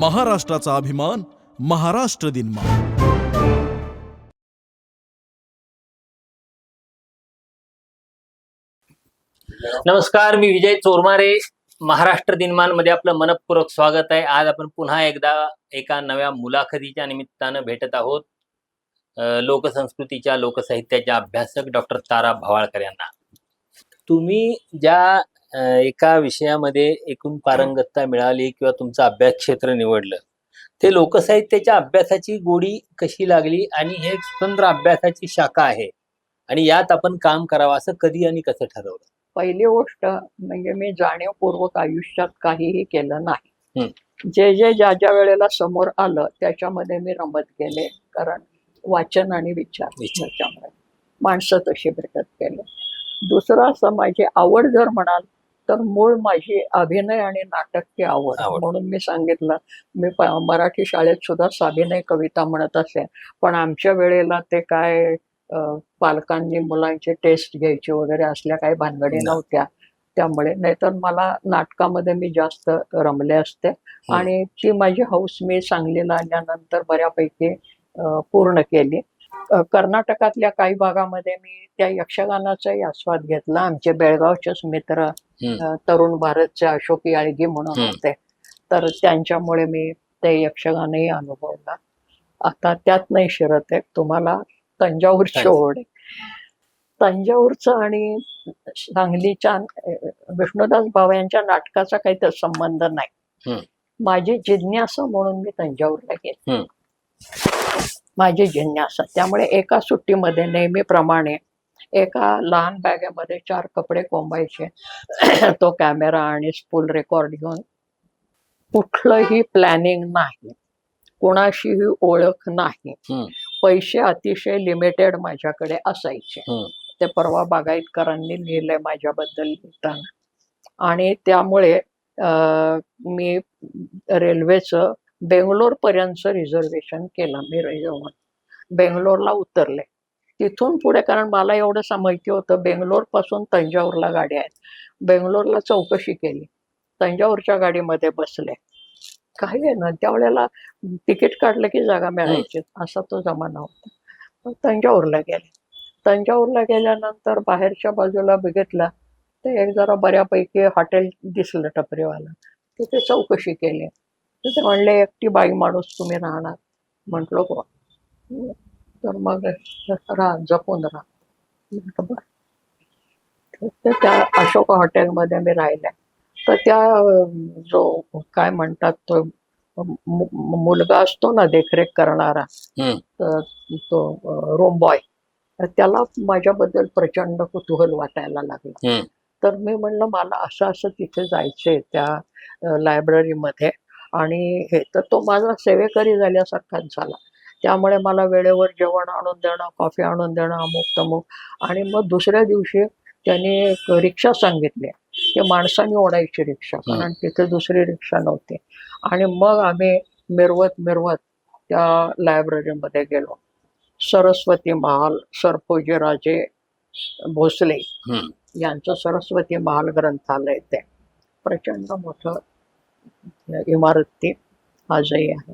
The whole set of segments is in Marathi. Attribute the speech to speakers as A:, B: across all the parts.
A: महाराष्ट्राचा अभिमान महाराष्ट्र दिनमान.
B: नमस्कार मी विजय चोरमारे. महाराष्ट्र दिनमानमध्ये आपलं मनपूर्वक स्वागत आहे. आज आपण पुन्हा एकदा एका नव्या मुलाखतीच्या निमित्तानं भेटत आहोत. लोकसंस्कृतीच्या लोकसाहित्याच्या अभ्यासक डॉक्टर तारा भवाळकर यांना. तुम्ही ज्या एका विषयामध्ये एकूण पारंगतता मिळाली किंवा तुमचं अभ्यास क्षेत्र निवडलं. ते लोकसाहित्याच्या अभ्यासाची गोडी कशी लागली आणि हे एक स्वतंत्र अभ्यासाची शाखा आहे आणि यात आपण काम करावं असं कधी आणि कसं ठरवलं?
C: पहिली गोष्ट म्हणजे मी जाणीवपूर्वक आयुष्यात काहीही केलं नाही. जे जे ज्या ज्या वेळेला समोर आलं त्याच्यामध्ये मी रमत गेले कारण वाचन आणि विचार
B: विचार.
C: त्याच्यामुळे माणसं तशी भेटत गेले. दुसरं असं माझी आवड जर म्हणाल तर मूळ माझी अभिनय आणि नाटकची आवड.
B: आवड.
C: म्हणून मी सांगितलं मी मराठी शाळेत सुद्धा साभिनय कविता म्हणत असे. पण आमच्या वेळेला ते काय पालकांनी मुलांचे टेस्ट घ्यायचे वगैरे असल्या काही भानगडी. नव्हत्या. त्यामुळे नाहीतर मला नाटकामध्ये मी जास्त रमले असते. आणि ती माझी हौस मी सांगलीला आल्यानंतर बऱ्यापैकी पूर्ण केली. कर्नाटकातल्या काही भागामध्ये मी त्या यक्षगानाचाही आस्वाद घेतला. आमचे बेळगावचेच मित्र तरुण भारतचे अशोक याळगी म्हणून. होते. तर त्यांच्यामुळे मी ते यक्षगानही अनुभवलं. आता त्यात नाही शिरत आहे. तुम्हाला तंजावूरची
B: तंज-
C: ओढ आहे. तंजावूरचं आणि सांगलीच्या विष्णुदास भाव यांच्या नाटकाचा काही तर संबंध नाही. माझी जिज्ञासा म्हणून मी तंजावूरला गेले. माझी जिज्ञासा. त्यामुळे एका सुट्टीमध्ये नेहमीप्रमाणे एका लहान बॅगेमध्ये चार कपडे कोंबायचे. तो कॅमेरा आणि स्पूल रेकॉर्ड घेऊन कुठलंही प्लॅनिंग नाही. कोणाशीही ओळख नाही. पैसे अतिशय लिमिटेड माझ्याकडे असायचे. ते परवा बागायतकरांनी लिहिलंय माझ्याबद्दल लिहिताना. आणि त्यामुळे मी रेल्वेचं बेंगलोर पर्यंतचं रिझर्वेशन केलं. मी बेंगलोरला उतरले. तिथून पुढे कारण मला एवढं माहिती होतं बेंगलोरपासून तंजावरला गाड्या आहेत. बेंगलोरला चौकशी केली. तंजावरच्या गाडीमध्ये बसले. काही आहे ना त्यावेळेला तिकीट काढलं की जागा मिळायची. असा तो जमाना होता. तंजावूरला तंजावरला गेले. तंजावरला गेल्यानंतर बाहेरच्या बाजूला बघितलं तर एक जरा बऱ्यापैकी हॉटेल दिसलं टपरीवाला. तिथे चौकशी केली. तिथे म्हणले एकटी बाई माणूस तुम्ही राहणार. म्हटलो हो. तर मग राहा जपून राहा. तर त्या अशोक हॉटेलमध्ये मी राहिले तर त्या जो काय म्हणतात तो मुलगा असतो ना देखरेख करणारा. तर तो रोम बॉय त्याला माझ्याबद्दल प्रचंड कुतूहल वाटायला लागलं. तर मी म्हणलं मला असं असं तिथे जायचंय त्या लायब्ररीमध्ये आणि हे तर तो माझा सेवेकरी झाल्यासारखाच झाला. त्यामुळे मला वेळेवर जेवण आणून देणं कॉफी आणून देणं अमुक तमुक. आणि मग दुसऱ्या दिवशी त्यांनी एक रिक्षा सांगितली. ते माणसाने ओढायची रिक्षा कारण तिथे दुसरी रिक्षा नव्हती. आणि मग आम्ही मिरवत मिरवत त्या लायब्ररीमध्ये गेलो. सरस्वती महाल सरफोजीराजे भोसले. यांचं सरस्वती महाल ग्रंथालय ते प्रचंड मोठं इमारत ती आजही आहे.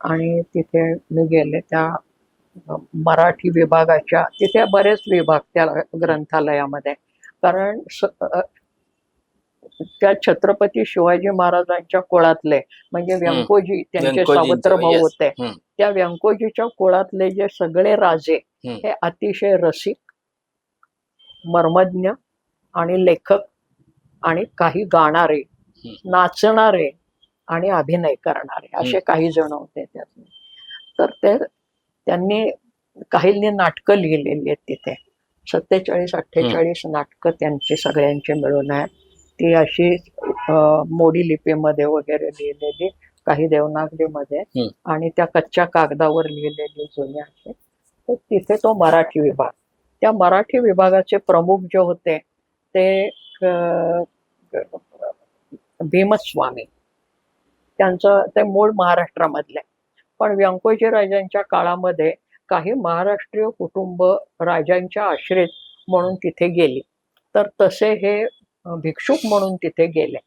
C: आणि तिथे मी गेले त्या मराठी विभागाच्या तिथे बरेच विभाग त्या ग्रंथालयामध्ये कारण त्या छत्रपती शिवाजी महाराजांच्या कुळातले म्हणजे व्यंकोजी त्यांचे सावत्र भाऊ. होते. त्या व्यंकोजीच्या कुळातले जे सगळे राजे. हे अतिशय रसिक मर्मज्ञ आणि लेखक आणि काही गाणारे नाचणारे आणि अभिनय करणारे असे काही जण होते त्यातले तर ते त्यांनी काहींनी नाटकं लिहिलेली आहेत तिथे. सत्तेचाळीस अठ्ठेचाळीस नाटकं त्यांची सगळ्यांची मिळून आहेत. ती अशी मोडी लिपीमध्ये वगैरे लिहिलेली काही देवनागरीमध्ये. आणि त्या कच्च्या कागदावर लिहिलेली जुन्या असे तर तिथे तो मराठी विभाग. त्या मराठी विभागाचे प्रमुख जे होते ते भीमस्वामी. त्यांचं ते मूळ महाराष्ट्रामधले. पण व्यंकोजी राजांच्या काळामध्ये काही महाराष्ट्रीय कुटुंब राजांच्या आश्रित म्हणून तिथे गेली. तर तसे हे भिक्षुक म्हणून तिथे गेले.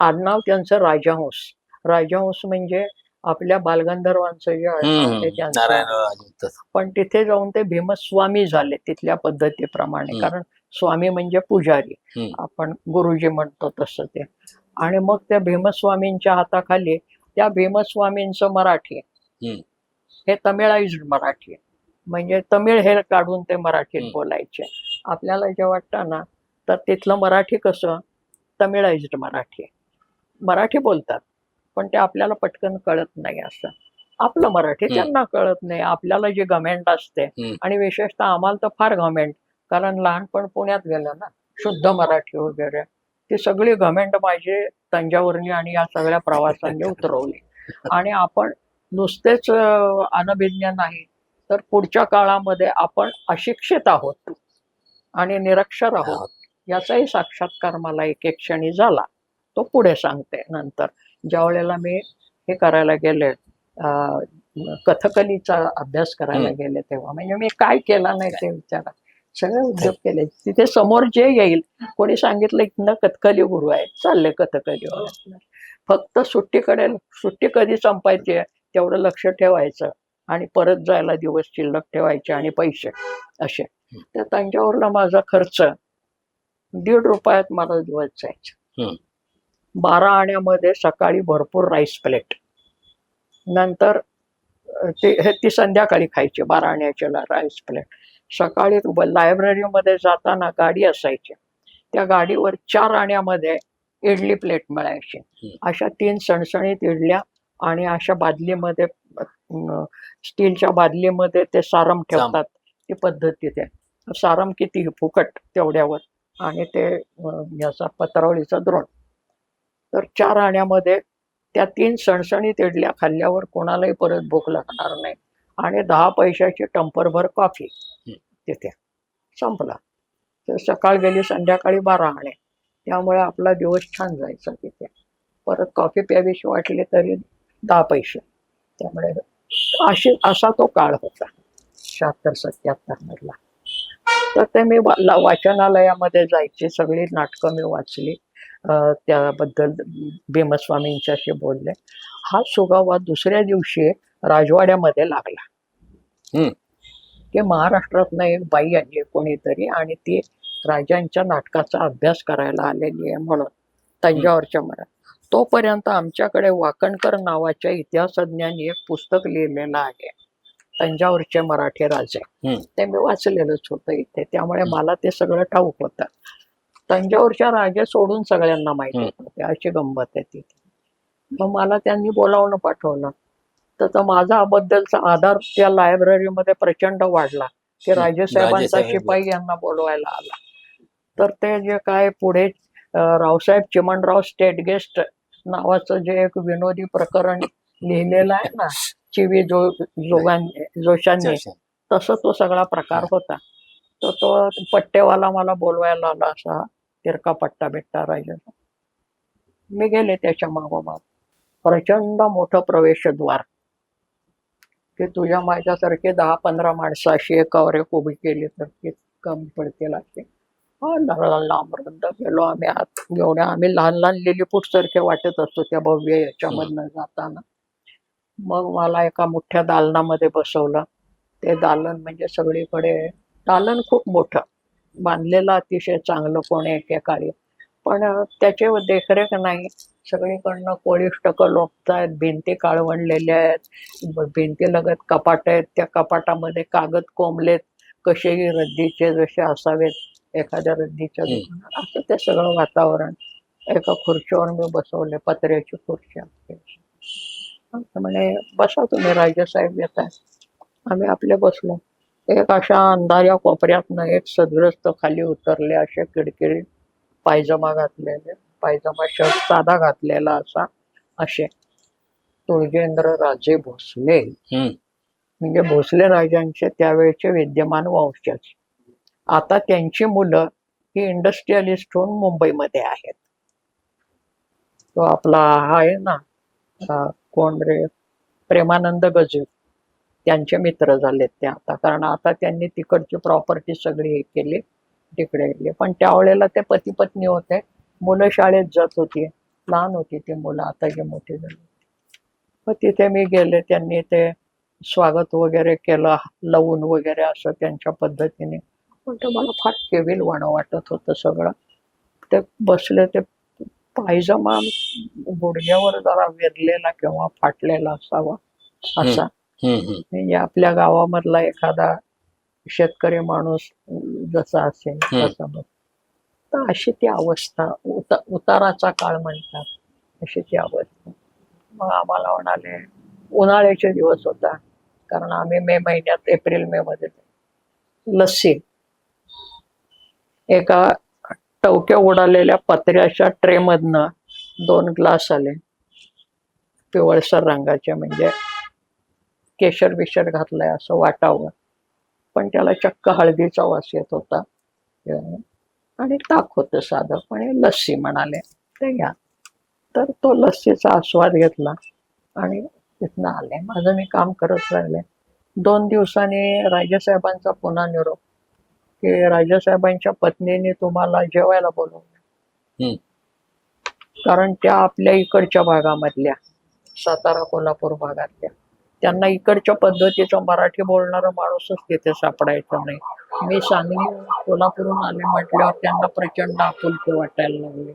C: आडनाव त्यांचं राजहंस. राजहंस म्हणजे आपल्या बालगंधर्वांचं जे आहे त्यांचं. पण तिथे जाऊन ते भीमस्वामी झाले तिथल्या पद्धतीप्रमाणे. कारण स्वामी म्हणजे पुजारी. आपण गुरुजी म्हणतो तसं ते. आणि मग त्या भीमस्वामींच्या हाताखाली त्या भीमस्वामींचं मराठी. हे तमिळाईज्ड मराठी. म्हणजे तमिळ हे काढून ते मराठीत. बोलायचे आपल्याला जे वाटतं ना तर तिथलं मराठी कसं तमिळाईज्ड मराठी. मराठी बोलतात पण ते आपल्याला पटकन कळत नाही असं आपलं मराठी. त्यांना कळत नाही आपल्याला जी गमेंट असते. आणि विशेषतः आम्हाला तर फार गमेंट कारण लहानपण पुण्यात गेलं ना शुद्ध मराठी वगैरे ती सगळी गमेंट माझी तंजावरनी आणि या सगळ्या प्रवासांनी उतरवली. आणि आपण नुसतेच अनभिज्ञ नाही तर पुढच्या काळामध्ये आपण अशिक्षित आहोत आणि निरक्षर आहोत. याचाही साक्षात्कार मला एक एक क्षणी झाला. तो पुढे सांगते नंतर. ज्या वेळेला मी हे करायला गेले कथकलीचा अभ्यास करायला. गेले तेव्हा. म्हणजे मी काय केला नाही ते विचारा सगळे उद्योग केले. तिथे समोर जे येईल कोणी सांगितलं इथनं कथकली गुरु आहे चालले कथकली फक्त सुट्टीकडे सुट्टी कधी संपायची आहे तेवढं लक्ष ठेवायचं आणि परत जायला दिवस शिल्लक ठेवायचे आणि पैसे असे. त्या तंजावरला माझा खर्च दीड रुपयात मला दिवस जायचा. बारा आण्यामध्ये सकाळी भरपूर राईस प्लेट नंतर ते हे ती संध्याकाळी खायची बारा आण्याची राईस प्लेट सकाळी लायब्ररीमध्ये जाताना गाडी असायची. त्या गाडीवर चार आण्यामध्ये इडली प्लेट मिळायची. अशा तीन सणसणीत इडल्या आणि अशा बादलीमध्ये स्टीलच्या बादलीमध्ये ते सारम ठेवतात ती पद्धत तिथे सारम किती फुकट तेवढ्यावर आणि ते याचा पत्रावळीचा द्रोण. तर चार आण्यामध्ये त्या तीन सणसणीत इडल्या खाल्ल्यावर कोणालाही परत भूक लागणार नाही आणि दहा पैशाची टंपरभर कॉफी तिथे. संपला. तर सकाळ गेली संध्याकाळी बारा आणे त्यामुळे आपला दिवस छान जायचा तिथे. परत कॉफी प्यावीशी वाटले तरी दहा पैसे. त्यामुळे अशी असा तो काळ होता. शहात्तर सत्याहत्तर मधला. तर ते मी वा- ला- वाचनालयामध्ये जायची सगळी नाटकं मी वाचली. त्याबद्दल भीमस्वामींच्याशी बोलले. हा सुगावा दुसऱ्या दिवशी राजवाड्यामध्ये लागला. की महाराष्ट्रातनं एक बाई आली कोणीतरी आणि ती राजांच्या नाटकाचा अभ्यास करायला आलेली आहे म्हणून तंजावरच्या मरात तोपर्यंत आमच्याकडे वाकणकर नावाच्या इतिहासज्ञांनी एक पुस्तक लिहिलेलं आहे तंजावरचे मराठी राजे. ते मी वाचलेलंच होतं इथे त्यामुळे मला ते सगळं ठाऊक होतं. तंजावरच्या राजे सोडून सगळ्यांना माहिती. होतं अशी गंमत आहे तिथे. मग मला त्यांनी बोलावणं पाठवलं. तर तो माझा बद्दलचा आधार त्या लायब्ररीमध्ये प्रचंड वाढला. की. राजेसाहेबांचा
B: राजेसाहेब.
C: शिपाई यांना बोलवायला आला. तर ते जे काय पुढे रावसाहेब चिमणराव स्टेट गेस्ट नावाचं जे एक विनोदी प्रकरण लिहिलेलं आहे ना चिवी जो जोगां जोशांनी तसं तो सगळा प्रकार होता. तर तो पट्टेवाला मला बोलवायला आला असा तिरका पट्टा बिट्टा राजाचा मी गेले त्याच्या मागोमाग. प्रचंड मोठं प्रवेशद्वार. की तुझ्या माझ्यासारखे दहा पंधरा माणसं अशी एकावर एक उभी केली तर ती कमी हा नरळा लांब रुंद गेलो आम्ही आत. एवढ्या आम्ही लहान लहान लिलीपूट सारखे वाटत असतो त्या भव्य याच्यामधनं जाताना. मग मला एका मोठ्या दालनामध्ये बसवलं. ते दालन म्हणजे सगळीकडे दालन खूप मोठं. बांधलेलं अतिशय चांगलं कोणी एकेकाळी पण त्याची देखरेख नाही सगळीकडनं कोळिष्टक लोकत आहेत भिंती काळवणलेल्या आहेत ब- भिंती लगत कपाट आहेत त्या कपाटामध्ये कागद कोंबलेत कसेही रद्दीचे जसे असावेत एखाद्या रद्दीच्या. दुकानात असं ते सगळं वातावरण एका खुर्चीवर मी बसवले पत्र्याची खुर्ची. तर म्हणे बसा तुम्ही राजेसाहेब येत आहे आम्ही आपले बसलो एक अशा अंधाऱ्या कोपऱ्यातनं एक सदग्रस्त खाली उतरले असे किडकिडी पायजमा घातलेले पायजमा शर्ट साधा घातलेला असा असे. तुळजेंद्र राजे भोसले. म्हणजे भोसले राजांचे त्यावेळचे विद्यमान वंशज. आता त्यांची मुलं ही इंडस्ट्रियलिस्ट होऊन मुंबईमध्ये आहेत. तो आपला हा आहे ना कोण रे? प्रेमानंद गजू त्यांचे मित्र झालेत ते आता. कारण आता त्यांनी तिकडची प्रॉपर्टी सगळी हे केली. तिकडे गेली. पण त्यावेळेला ते पती पत्नी होते. मुलं शाळेत जात होती. लहान होती ती मुलं. आता जे मोठी झाली. मग तिथे मी गेले. त्यांनी ते स्वागत वगैरे केलं. लावून वगैरे असं त्यांच्या पद्धतीने. पण ते मला फार केविलवाणं वाटत होतं सगळं. ते बसले. ते पायजमा गुडघ्यावर जरा वेरलेला किंवा फाटलेला असावा. असा. म्हणजे आपल्या गावामधला एखादा शेतकरी माणूस जसा असेल. तसा बघ. तर अशी ती अवस्था उत उताराचा काळ म्हणतात. अशी ती अवस्था. मग आम्हाला म्हणाले उन्हाळ्याचे दिवस होता. कारण आम्ही मे महिन्यात एप्रिल मे मध्ये लस्सी. एका टवक्या उडालेल्या पत्र्याच्या ट्रे मधनं दोन ग्लास आले. पिवळसर रंगाचे म्हणजे केशर बिशर घातलाय असं वाटावं. पण त्याला चक्क हळदीचा वास येत होता. आणि ताक होतं साधं पण हे लस्सी म्हणाले ते घ्या. तर तो लस्सीचा आस्वाद घेतला आणि तिथनं आले. माझं मी काम करत राहिले. दोन दिवसांनी राजेसाहेबांचा पुन्हा निरोप. की राजेसाहेबांच्या पत्नीने तुम्हाला जेवायला बोलवलं. कारण त्या आपल्या इकडच्या भागामधल्या सातारा कोल्हापूर भागातल्या. त्यांना इकडच्या पद्धतीचा मराठी बोलणारा माणूसच तिथे सापडायचा नाही. मी सांगली कोल्हापूरहून आले म्हटल्यावर त्यांना प्रचंड आपुलकी वाटायला लागली.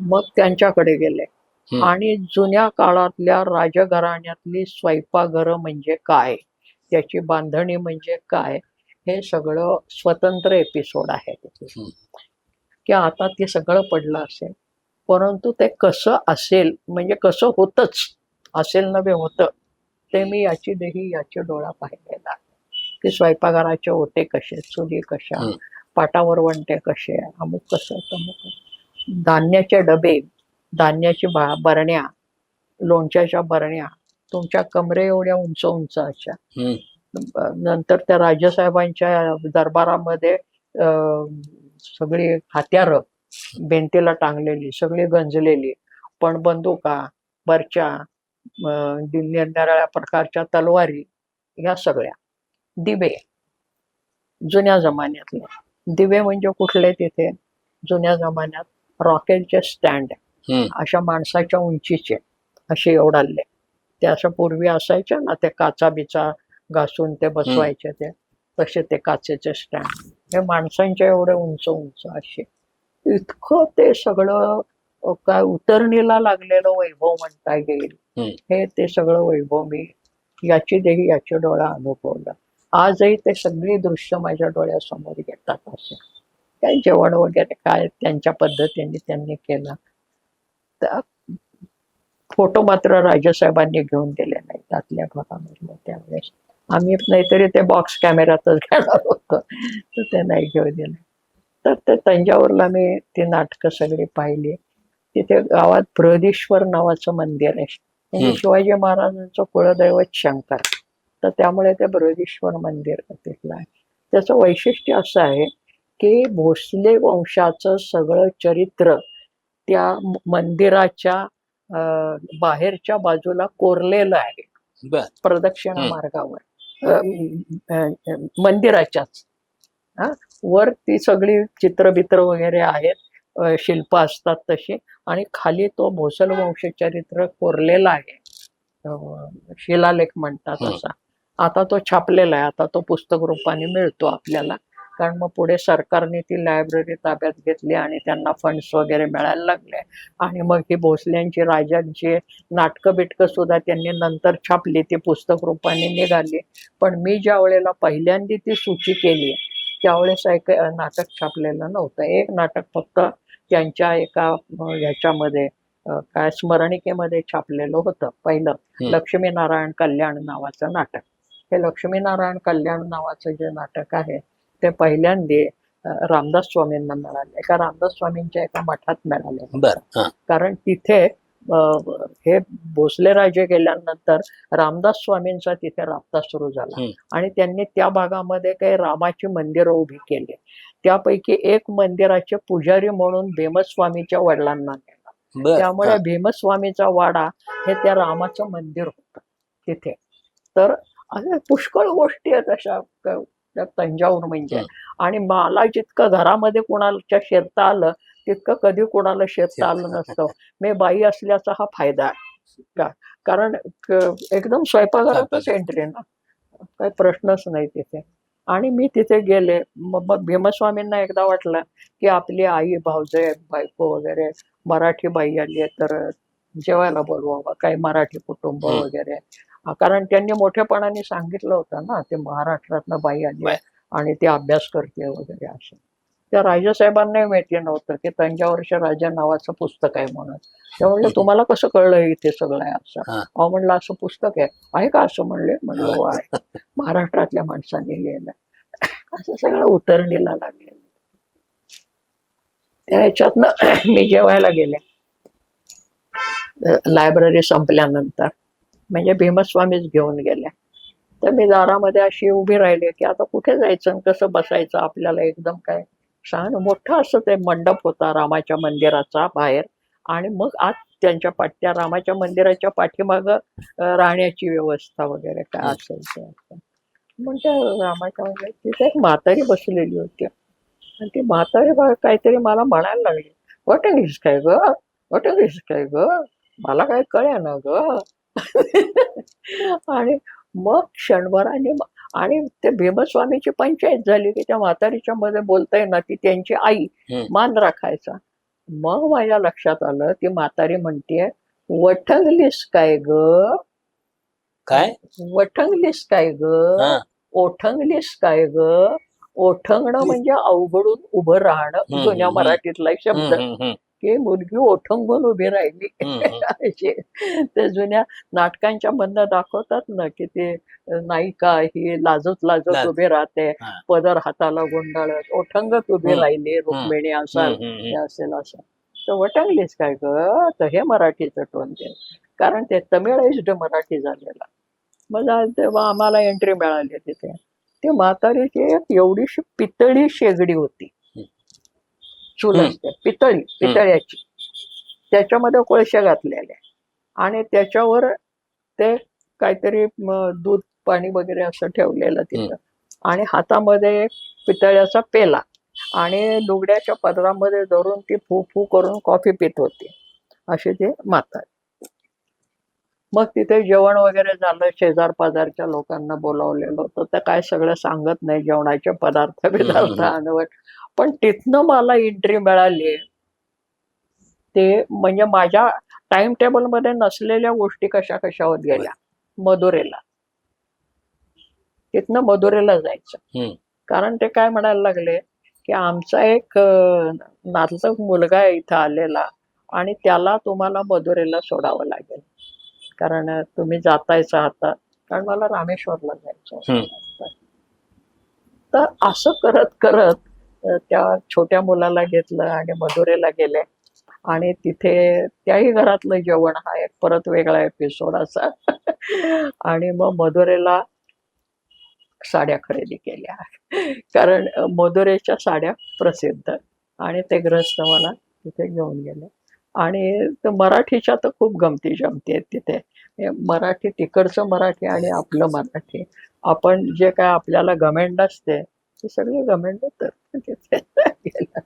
C: मग त्यांच्याकडे गेले. आणि जुन्या काळातल्या राजघराण्यातली स्वयंपाकघरं म्हणजे काय? त्याची बांधणी म्हणजे काय? हे सगळं स्वतंत्र एपिसोड आहे. की आता ते सगळं पडलं असेल. परंतु ते कसं असेल म्हणजे कसं होतच असेल नव्हे होतं ते मी याची देही याची डोळा पाहिलेला. की स्वयंपाकघराचे ओटे कसे चुली कशा. पाटावर वणटे कसे अमुक कसं तमुक. धान्याचे डबे धान्याची बा बरण्या लोणच्याच्या बरण्या तुमच्या कमरे एवढ्या उंच उंच अशा. नंतर त्या राजेसाहेबांच्या दरबारामध्ये सगळी हत्यारं भिंतीला टांगलेली सगळी गंजलेली पण बंदुका बर्च्या निरनिराळ्या प्रकारच्या तलवारी ह्या सगळ्या. दिवे. जुन्या जमान्यातले. दिवे म्हणजे कुठले तिथे? जुन्या जमान्यात रॉकेटचे स्टँड. अशा माणसाच्या उंचीचे. असे एवढाले ते असं पूर्वी असायचे ना ते काचा बिचा घासून ते बसवायचे ते. तसे ते काचेचे स्टँड. हे माणसांच्या एवढे उंच उंच असे. इतकं ते सगळं काय उतरणीला लागलेलं वैभव म्हणता येईल. हे ते सगळं वैभव मी याची देही याच्या डोळा अनुभवला. आजही ते सगळी दृश्य माझ्या डोळ्यासमोर येतात असे. काय जेवण वगैरे काय त्यांच्या पद्धतीने त्यांनी केलं. तर फोटो मात्र राजेसाहेबांनी घेऊन दिले नाहीत आतल्या भागामधले त्यावेळेस. आम्ही नाहीतरी ते बॉक्स कॅमेऱ्यातच घेणार होतो तर ते नाही घेऊन दिलं. तर ते तंजावरला मी ती नाटकं सगळी पाहिली. तिथे गावात बृहदेश्वर नावाचं मंदिर आहे.
B: हम्म.
C: शिवाजी महाराजांचं कुळदैवत शंकर. तर त्यामुळे ते बृहदीश्वर मंदिर तिथलं आहे. त्याचं वैशिष्ट्य असं आहे की भोसले वंशाचं सगळं चरित्र त्या मंदिराच्या बाहेरच्या बाजूला कोरलेलं आहे. प्रदक्षिणा. मार्गावर. मंदिराच्याच. हा? वर ती सगळी चित्रबित्र वगैरे आहेत. शिल्प असतात तशी आणि खाली तो भोसल वंशचरित्र कोरलेला आहे. शिलालेख म्हणतात. असा. आता तो छापलेला आहे. आता तो पुस्तक रूपाने मिळतो आपल्याला. कारण मग पुढे सरकारने ती लायब्ररी ताब्यात घेतली आणि त्यांना फंड्स वगैरे मिळायला लागले. आणि मग ही भोसल्यांची राजांची नाटकं बिटकं सुद्धा त्यांनी नंतर छापली ती पुस्तक रूपाने निघाली. पण मी ज्या वेळेला पहिल्यांदा ती सूची केली त्यावेळेस एक नाटक छापलेलं नव्हतं. एक नाटक फक्त त्यांच्या एका ह्याच्यामध्ये काय स्मरणिकेमध्ये छापलेलं होतं. पहिलं. लक्ष्मीनारायण कल्याण नावाचं नाटक. हे लक्ष्मीनारायण कल्याण नावाचं जे नाटक आहे ते पहिल्यांदा रामदास स्वामींना मिळाले. एका रामदास स्वामींच्या एका मठात मिळाले
B: बर
C: कारण तिथे हे भोसले राजे गेल्यानंतर रामदास स्वामींचा तिथे राबता सुरू झाला. आणि त्यांनी त्या भागामध्ये काही रामाची मंदिरं उभी केली. त्यापैकी एक मंदिराचे पुजारी म्हणून भीमस्वामीच्या वडिलांना नेलं. त्यामुळे. भीमस्वामीचा वाडा हे त्या रामाचं मंदिर होतं तिथे. तर पुष्कळ गोष्टी आहेत अशा तंजावर म्हणजे. आणि मला जितकं घरामध्ये कोणाच्या शिरता आलं तितकं कधी कोणाला शिरता आलं नसतं. मी बाई असल्याचा हा फायदा आहे. का? कारण एकदम स्वयंपाकघरातच एंट्री ना. काही प्रश्नच नाही तिथे. आणि मी तिथे गेले. मग भीमस्वामींना एकदा वाटलं की आपली आई भावजय बायको वगैरे मराठी बाई आली आहे तर जेवायला बोलवावं काही मराठी कुटुंब. वगैरे. कारण त्यांनी मोठेपणाने सांगितलं होतं ना ते महाराष्ट्रातनं बाई आली आहे आणि ती अभ्यास करते वगैरे असं. त्या राजासाहेबांनाही माहिती नव्हतं की तंजावरच्या राजा नावाचं पुस्तक आहे म्हणून. ते म्हणले तुम्हाला कसं कळलं इथे सगळं आहे असं. अहो म्हणलं असं पुस्तक आहे. आहे का? असं म्हणले. म्हणलं हो. आहे महाराष्ट्रातल्या माणसांनी लिहिलं. असं सगळं उतरणीला लागले त्या ह्याच्यातनं मी जेवायला गेले. लायब्ररी संपल्यानंतर. म्हणजे भीमस्वामीच घेऊन गेले तर मी दारामध्ये अशी उभी राहिली की आता कुठे जायचं कसं बसायचं? आपल्याला एकदम काय सांग मोठं असं ते मंडप होता रामाच्या मंदिराचा बाहेर. आणि मग आत त्यांच्या पाठ त्या रामाच्या मंदिराच्या पाठीमाग राहण्याची व्यवस्था वगैरे काय असेल ते. मग त्या रामाच्या मंदिरात तिथे एक म्हातारी बसलेली होती. आणि ती म्हातारी काहीतरी मला म्हणायला लागली वॉट इंग्लिश काय ग? वॉट इंग्लिश काय ग? मला काय कळे ना ग? आणि मग क्षणभराने आणि ते भीमस्वामीची पंचायत झाली की त्या म्हातारीच्या मध्ये बोलता येणार ती त्यांची आई. मान राखायचा. मग माझ्या लक्षात आलं ती म्हातारी म्हणतेय वठंगलीस काय ग?
B: काय?
C: वठंगलीस काय ग. ओठंगलीस काय ग? ओठंगणं म्हणजे अवघडून उभं राहणं. जुन्या. मराठीतला शब्द. की मुलगी ओठंगून उभी राहिली. असे ते जुन्या नाटकांच्या मधनं दाखवतात ना की ते नायिका ही लाजत लाजत
B: लाज.
C: उभी राहते. पदर हाताला गुंडाळत ओठंगत उभी. राहिली रुक्मिणी असा
B: हम्म, हम्म,
C: हे असेल असं. तर वटंगलीस काय ग? तर हे मराठीचं टोन ते कारण ते तमिळाइज्ड मराठी झालेला. मग तेव्हा आम्हाला एंट्री मिळाली तिथे. ती म्हातारीची एक एवढीशी पितळी शेगडी होती. चूल. असते. पितळी पितळ्याची. त्याच्यामध्ये कोळशे घातलेले आणि त्याच्यावर ते काहीतरी दूध पाणी वगैरे असं ठेवलेलं तिथं. आणि हातामध्ये एक पितळ्याचा पेला. आणि लुगड्याच्या पदरामध्ये धरून ती फू फू करून कॉफी पित होती. असे ते म्हातारे मग तिथे जेवण वगैरे झालं. शेजार पाजारच्या लोकांना बोलावलेलं होतं. तर काय सगळं सांगत नाही. जेवणाचे पदार्थ बिदार्थ
B: हम्म.
C: पण तिथनं मला एंट्री मिळाली. ते म्हणजे माझ्या टाइम टेबलमध्ये नसलेल्या गोष्टी कशा कशा होत गेल्या मदुरेला. तिथनं मदुरेला जायचं. कारण ते काय म्हणायला लागले की आमचा एक नातलग मुलगा आहे इथं आलेला आणि त्याला तुम्हाला मदुरेला सोडावं लागेल. कारण तुम्ही जातायच आता. कारण मला रामेश्वरला जायचं. तर असं करत करत त्या छोट्या मुलाला घेतलं आणि मधुरेला गेले. आणि तिथे त्याही घरातलं जेवण हा एक परत वेगळा एपिसोड असा. आणि मग मदुरेला साड्या खरेदी केल्या. कारण मधुरेच्या साड्या प्रसिद्ध. आणि ते ग्रस्त मला तिथे घेऊन गेले. आणि मराठीच्या तर खूप गमती जमती आहेत तिथे. मराठी तिकडचं मराठी आणि आपलं मराठी. आपण जे काय आपल्याला गमेंड असते ते सगळे गमेंड तर तिथे गेलं.